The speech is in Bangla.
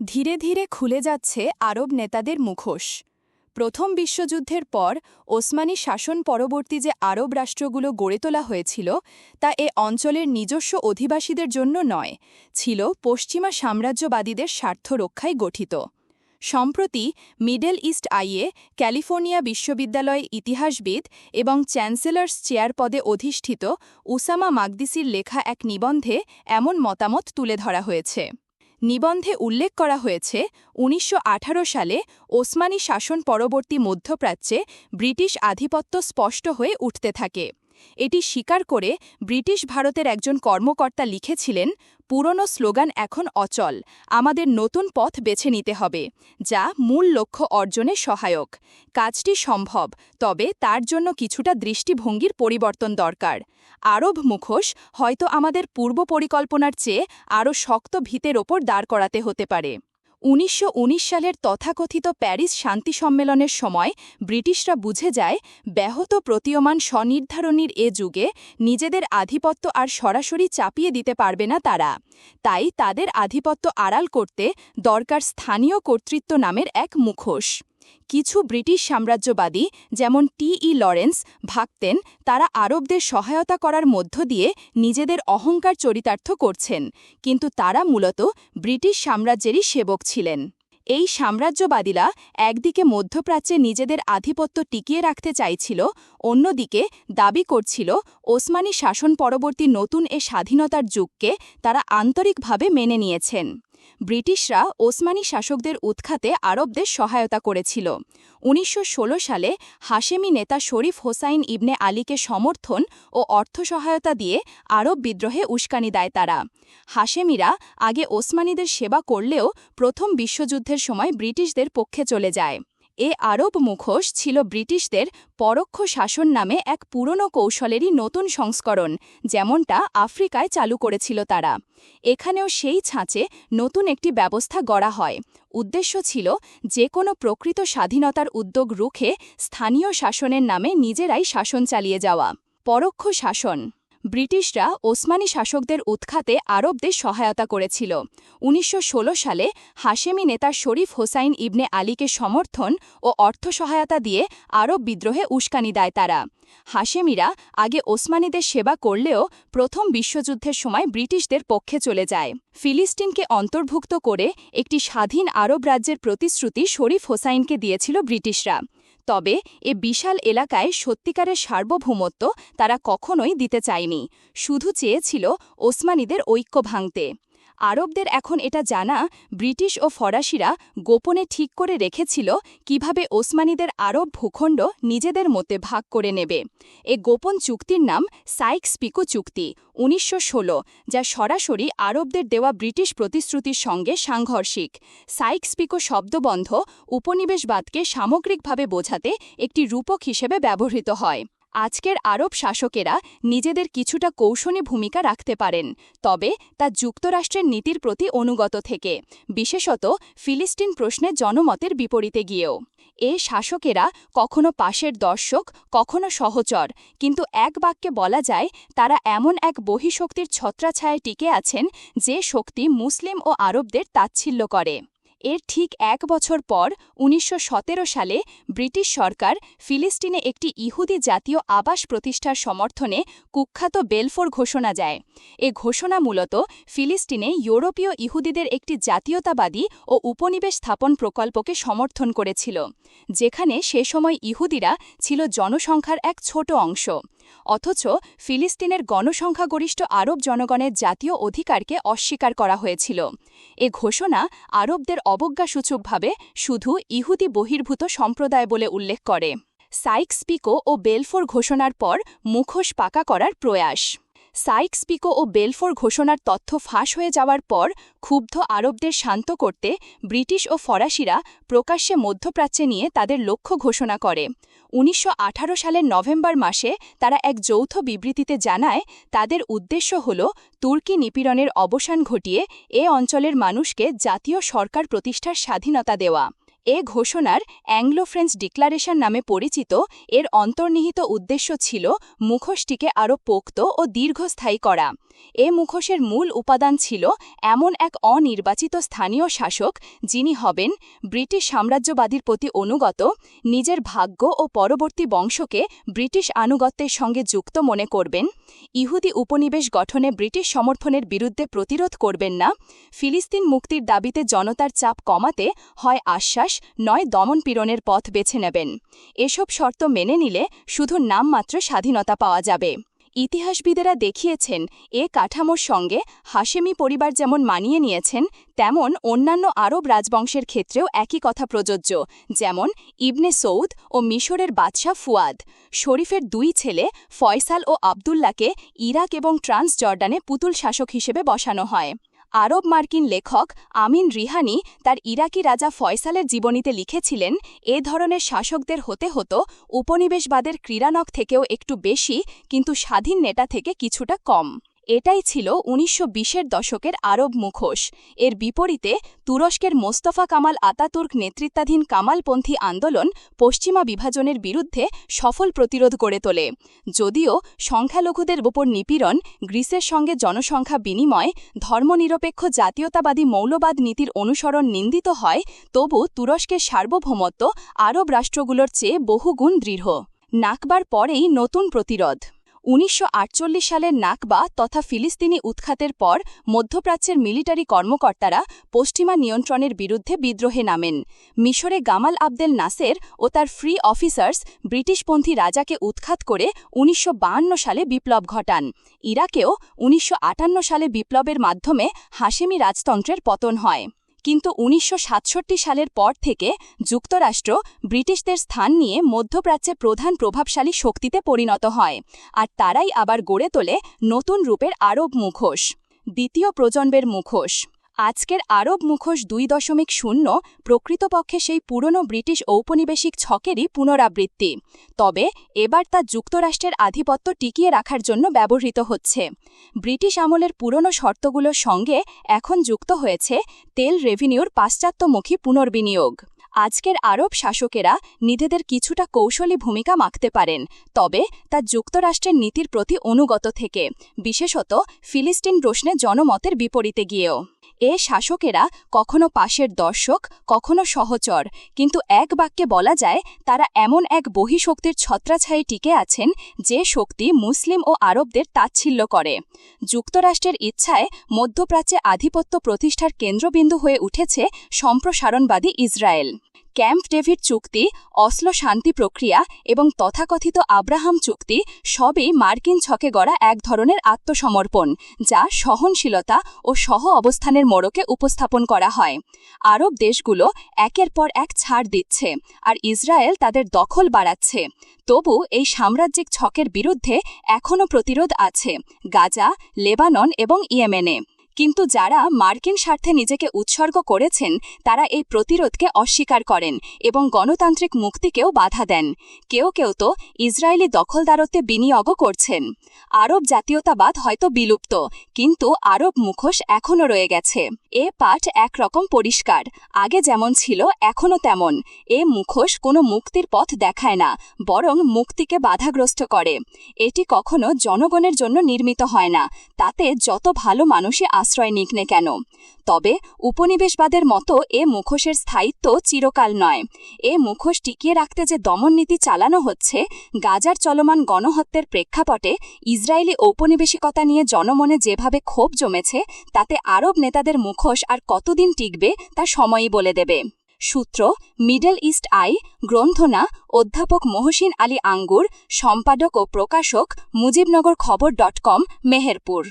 ধীরে ধীরে খুলে যাচ্ছে আরব নেতাদের মুখোশ। প্রথম বিশ্বযুদ্ধের পর ওসমানী শাসন পরবর্তী যে আরব রাষ্ট্রগুলো গড়ে তোলা হয়েছিল, তা এ অঞ্চলের নিজস্ব অধিবাসীদের জন্য নয়, ছিল পশ্চিমা সাম্রাজ্যবাদীদের স্বার্থ রক্ষায় গঠিত। সম্প্রতি মিডল ইস্ট আইয়ে ক্যালিফোর্নিয়া বিশ্ববিদ্যালয়ে ইতিহাসবিদ এবং চ্যান্সেলার্স চেয়ার পদে অধিষ্ঠিত উসামা মাগদিসির লেখা এক নিবন্ধে এমন মতামত তুলে ধরা হয়েছে। নিবন্ধে উল্লেখ করা হয়েছে, উনিশশো আঠারো সালে ওসমানী শাসন পরবর্তী মধ্যপ্রাচ্যে ব্রিটিশ আধিপত্য স্পষ্ট হয়ে উঠতে থাকে। এটি স্বীকার করে ব্রিটিশ ভারতের একজন কর্মকর্তা লিখেছিলেন, পুরনো স্লোগান এখন অচল, আমাদের নতুন পথ বেছে নিতে হবে, যা মূল লক্ষ্য অর্জনে সহায়ক। কাজটি সম্ভব, তবে তার জন্য কিছুটা দৃষ্টিভঙ্গির পরিবর্তন দরকার। আরব মুখোশ হয়তো আমাদের পূর্ব পরিকল্পনার চেয়ে আরও শক্ত ভিতের ওপর দাঁড় করাতে হতে পারে। উনিশশো উনিশ সালের তথাকথিত প্যারিস শান্তি সম্মেলনের সময় ব্রিটিশরা বুঝে যায়, ব্যাহত প্রতীয়মান স্বনির্ধারণীর এ যুগে নিজেদের আধিপত্য আর সরাসরি চাপিয়ে দিতে পারবে না তারা। তাই তাদের আধিপত্য আড়াল করতে দরকার স্থানীয় কর্তৃত্ব নামের এক মুখোশ। কিছু ব্রিটিশ সাম্রাজ্যবাদী, যেমন টি ই লরেন্স, ভাবতেন তারা আরবদের সহায়তা করার মধ্য দিয়ে নিজেদের অহংকার চরিতার্থ করছেন, কিন্তু তারা মূলত ব্রিটিশ সাম্রাজ্যেরই সেবক ছিলেন। এই সাম্রাজ্যবাদীরা একদিকে মধ্যপ্রাচ্যে নিজেদের আধিপত্য টিকিয়ে রাখতে চাইছিল, অন্যদিকে দাবি করছিল ওসমানী শাসন পরবর্তী নতুন এ স্বাধীনতার যুগকে তারা আন্তরিকভাবে মেনে নিয়েছেন। ব্রিটিশরা ওসমানী শাসকদের উৎখাতে আরবদের সহায়তা করেছিল। উনিশশো ষোলো সালে হাশেমি নেতা শরীফ হোসাইন ইবনে আলীকে সমর্থন ও অর্থ সহায়তা দিয়ে আরব বিদ্রোহে উস্কানি দেয় তারা। হাশেমিরা আগে ওসমানীদের সেবা করলেও প্রথম বিশ্বযুদ্ধের সময় ব্রিটিশদের পক্ষে চলে যায়। এ আরব মুখোশ ছিল ব্রিটিশদের পরোক্ষ শাসন নামে এক পুরনো কৌশলেরই নতুন সংস্করণ, যেমনটা আফ্রিকায় চালু করেছিল তারা। এখানেও সেই ছাঁচে নতুন একটি ব্যবস্থা গড়া হয়। উদ্দেশ্য ছিল যে কোনো প্রকৃত স্বাধীনতার উদ্যোগ রুখে স্থানীয় শাসনের নামে নিজেরাই শাসন চালিয়ে যাওয়া। পরোক্ষ শাসন ব্রিটিশরা ওসমানী শাসকদের উৎখাতে আরবদের সহায়তা করেছিল। উনিশশো ষোলো সালে হাশেমি নেতা শরীফ হোসাইন ইবনে আলীকে সমর্থন ও অর্থ সহায়তা দিয়ে আরব বিদ্রোহে উস্কানি দেয় তারা। হাশেমিরা আগে ওসমানীদের সেবা করলেও প্রথম বিশ্বযুদ্ধের সময় ব্রিটিশদের পক্ষে চলে যায়। ফিলিস্তিনকে অন্তর্ভুক্ত করে একটি স্বাধীন আরব রাজ্যের প্রতিশ্রুতি শরীফ হোসাইনকে দিয়েছিল ব্রিটিশরা। তবে এ বিশাল এলাকায় সত্যিকারের সার্বভৌমত্ব তারা কখনোই দিতে চায়নি, শুধু চেয়েছিল ওসমানীদের ঐক্য ভাঙতে। আরবদের এখন এটা জানা, ব্রিটিশ ও ফরাসিরা গোপনে ঠিক করে রেখেছিল কীভাবে ওসমানীদের আরব ভূখণ্ড নিজেদের মধ্যে ভাগ করে নেবে। এ গোপন চুক্তির নাম সাইক্স পিকো চুক্তি, উনিশশো ষোলো, যা সরাসরি আরবদের দেওয়া ব্রিটিশ প্রতিশ্রুতির সঙ্গে সাংঘর্ষিক। সাইক্স পিকো শব্দবন্ধ উপনিবেশবাদকে সামগ্রিকভাবে বোঝাতে একটি রূপক হিসেবে ব্যবহৃত হয়। আজকের আরব শাসকেরা নিজেদের কিছুটা কৌশলী ভূমিকা রাখতে পারেন, তবে তা যুক্তরাষ্ট্রের নীতির প্রতি অনুগত থেকে, বিশেষত ফিলিস্তিন প্রশ্নে জনমতের বিপরীতে গিয়েও। এ শাসকেরা কখনো পাশের দর্শক, কখনো সহচর, কিন্তু এক বাক্যে বলা যায়, তারা এমন এক বহিশক্তির ছত্রাছায়ায় টিকে আছেন যে শক্তি মুসলিম ও আরবদের তাচ্ছিল্য করে। এর ঠিক এক বছর পর উনিশশো সতেরো সালে ব্রিটিশ সরকার ফিলিস্তিনে একটি ইহুদি জাতীয় আবাস প্রতিষ্ঠার সমর্থনে কুখ্যাত বেলফোর ঘোষণা যায় এ ঘোষণা মূলত ফিলিস্তিনে ইউরোপীয় ইহুদিদের একটি জাতীয়তাবাদী ও উপনিবেশ স্থাপন প্রকল্পকে সমর্থন করেছিল, যেখানে সে সময় ইহুদিরা ছিল জনসংখ্যার এক ছোট অংশ। অথচ ফিলিস্তিনের গণসংখ্যাগরিষ্ঠ আরব জনগণের জাতীয় অধিকারকে অস্বীকার করা হয়েছিল। এ ঘোষণা আরবদের অবজ্ঞাসূচকভাবে শুধু ইহুদি বহির্ভূত সম্প্রদায় বলে উল্লেখ করে। সাইক্স পিকো ও বেলফোর ঘোষণার পর মুখোশ পাকা করার প্রয়াস। সাইক্স পিকো ও বেলফোর ঘোষণার তথ্য ফাঁস হয়ে যাওয়ার পর ক্ষুব্ধ আরবদের শান্ত করতে ব্রিটিশ ও ফরাসিরা প্রকাশ্যে মধ্যপ্রাচ্যে নিয়ে তাদের লক্ষ্য ঘোষণা করে। উনিশশো আঠারো সালের নভেম্বর মাসে তারা এক যৌথ বিবৃতিতে জানায়, তাদের উদ্দেশ্য হল তুর্কি নিপীড়নের অবসান ঘটিয়ে এ অঞ্চলের মানুষকে জাতীয় সরকার প্রতিষ্ঠার স্বাধীনতা দেওয়া। এ ঘোষণার অ্যাংলো ফ্রেঞ্চ ডিক্লারেশন নামে পরিচিত, এর অন্তর্নিহিত উদ্দেশ্য ছিল মুখোশটিকে আরও পোক্ত ও দীর্ঘস্থায়ী করা। এ মুখোশের মূল উপাদান ছিল এমন এক অনির্বাচিত স্থানীয় শাসক যিনি হবেন ব্রিটিশ সাম্রাজ্যবাদীর প্রতি অনুগত, নিজের ভাগ্য ও পরবর্তী বংশকে ব্রিটিশ আনুগত্যের সঙ্গে যুক্ত মনে করবেন, ইহুদি উপনিবেশ গঠনে ব্রিটিশ সমর্থনের বিরুদ্ধে প্রতিরোধ করবেন না, ফিলিস্তিন মুক্তির দাবিতে জনতার চাপ কমাতে হয় আশ্বাস নয় দমনপীড়নের পথ বেছে নেবেন। এসব শর্ত মেনে নিলে শুধু নামমাত্র স্বাধীনতা পাওয়া যাবে। ইতিহাসবিদেরা দেখিয়েছেন, এ কাঠামোর সঙ্গে হাশেমি পরিবার যেমন মানিয়ে নিয়েছেন, তেমন অন্যান্য আরব রাজবংশের ক্ষেত্রেও একই কথা প্রযোজ্য, যেমন ইবনে সৌদ ও মিশরের বাদশাহ ফুয়াদ। শরীফের দুই ছেলে ফয়সাল ও আবদুল্লাকে ইরাক এবং ট্রান্স জর্ডানে পুতুল শাসক হিসেবে বসানো হয়। আরব মার্কিন লেখক আমিন রিহানি তার ইরাকি রাজা ফয়সালের জীবনীতে লিখেছিলেন, এ ধরনের শাসকদের হতে হতো উপনিবেশবাদের ক্রীড়ানক থেকেও একটু বেশি, কিন্তু স্বাধীন নেতা থেকে কিছুটা কম। এটাই ছিল উনিশশো বিশের দশকের আরব মুখোশ। এর বিপরীতে তুরস্কের মোস্তফা কামাল আতাতুর্ক নেতৃত্বাধীন কামালপন্থী আন্দোলন পশ্চিমা বিভাজনের বিরুদ্ধে সফল প্রতিরোধ গড়ে তোলে। যদিও সংখ্যালঘুদের ওপর নিপীড়ন, গ্রিসের সঙ্গে জনসংখ্যা বিনিময়, ধর্মনিরপেক্ষ জাতীয়তাবাদী মৌলবাদ নীতির অনুসরণ নিন্দিত হয়, তবু তুরস্কের সার্বভৌমত্ব আরব রাষ্ট্রগুলোর চেয়ে বহুগুণ দৃঢ়। নাকবার পরেই নতুন প্রতিরোধ। উনিশশো আটচল্লিশ সালের নাকবা তথা ফিলিস্তিনি উৎখাতের পর মধ্যপ্রাচ্যের মিলিটারি কর্মকর্তারা পশ্চিমা নিয়ন্ত্রণের বিরুদ্ধে বিদ্রোহে নামেন। মিশরে গামাল আবদেল নাসের ও তার ফ্রি অফিসার্স ব্রিটিশপন্থী রাজাকে উৎখাত করে উনিশশো সালে বিপ্লব ঘটান। ইরাকেও উনিশশো আটান্ন সালে বিপ্লবের মাধ্যমে হাসেমি রাজতন্ত্রের পতন হয়। কিন্তু উনিশশো সাতষট্টি সালের পর থেকে যুক্তরাষ্ট্র ব্রিটিশদের স্থান নিয়ে মধ্যপ্রাচ্যে প্রধান প্রভাবশালী শক্তিতে পরিণত হয়, আর তারাই আবার গড়ে তোলে নতুন রূপের আরব মুখোশ, দ্বিতীয় প্রজন্মের মুখোশ। আজকের আরব মুখোশ দুই দশমিক শূন্য প্রকৃতপক্ষে সেই পুরনো ব্রিটিশ ঔপনিবেশিক ছকেরই পুনরাবৃত্তি। তবে এবার তা যুক্তরাষ্ট্রের আধিপত্য টিকিয়ে রাখার জন্য ব্যবহৃত হচ্ছে। ব্রিটিশ আমলের পুরনো শর্তগুলোর সঙ্গে এখন যুক্ত হয়েছে তেল রেভিনিউর পাশ্চাত্যমুখী পুনর্বিনিয়োগ। আজকের আরব শাসকেরা নিজেদের কিছুটা কৌশলী ভূমিকা মাখতে পারেন, তবে তা যুক্তরাষ্ট্রের নীতির প্রতি অনুগত থেকে, বিশেষত ফিলিস্তিন প্রশ্নে জনমতের বিপরীতে গিয়েও। এ শাসকেরা কখনো পাশের দর্শক, কখনো সহচর। কিন্তু এক বাক্যে বলা যায়, তারা এমন এক বহিশক্তির ছত্রাছায়ে টিকে আছেন, যে শক্তি মুসলিম ও আরবদের তাচ্ছিল্য করে। যুক্তরাষ্ট্রের ইচ্ছায় মধ্যপ্রাচ্যে আধিপত্য প্রতিষ্ঠার কেন্দ্রবিন্দু হয়ে উঠেছে সম্প্রসারণবাদী ইসরায়েল। ক্যাম্প ডেভিড চুক্তি, অসলো শান্তি প্রক্রিয়া এবং তথাকথিত আব্রাহাম চুক্তি সবই মার্কিন ছকে গড়া এক ধরনের আত্মসমর্পণ, যা সহনশীলতা ও সহ অবস্থানের মোড়কে উপস্থাপন করা হয়। আরব দেশগুলো একের পর এক ছাড় দিচ্ছে আর ইসরায়েল তাদের দখল বাড়াচ্ছে। তবু এই সাম্রাজ্যিক ছকের বিরুদ্ধে এখনও প্রতিরোধ আছে গাজা, লেবানন এবং ইয়েমেনে। কিন্তু যারা মার্কিন স্বার্থে নিজেকে উৎসর্গ করেছেন, তারা এই প্রতিরোধকে অস্বীকার করেন এবং গণতান্ত্রিক মুক্তিকেও বাধা দেন। কেউ কেউ তো ইসরায়েলি দখলদারত্বে বিনিয়োগও করছেন। আরব জাতীয়তাবাদ হয়তো বিলুপ্ত, কিন্তু আরব মুখোশ এখনও রয়ে গেছে। এ পাঠ একরকম পরিষ্কার, আগে যেমন ছিল, এখনও তেমন। এ মুখোশ কোনো মুক্তির পথ দেখায় না, বরং মুক্তিকে বাধাগ্রস্ত করে। এটি কখনো জনগণের জন্য নির্মিত হয় না, তাতে যত ভালো মানুষই আশ্রয় নিক নে কেন? তবে উপনিবেশবাদের মতো এ মুখোশের স্থায়িত্ব চিরকাল নয়। এ মুখোশ টিকিয়ে রাখতে যে দমননীতি চালানো হচ্ছে, গাজার চলমান গণহত্যের প্রেক্ষাপটে ইসরায়েলি ঔপনিবেশিকতা নিয়ে জনমনে যেভাবে ক্ষোভ জমেছে, তাতে আরব নেতাদের মুখোশ আর কতদিন টিকবে তা সময়ই বলে দেবে। সূত্র, মিডল ইস্ট আই, গ্রন্থনা, অধ্যাপক মহসিন আলী আঙ্গুর, সম্পাদক ও প্রকাশক মুজিবনগর খবর ডট কম, মেহেরপুর।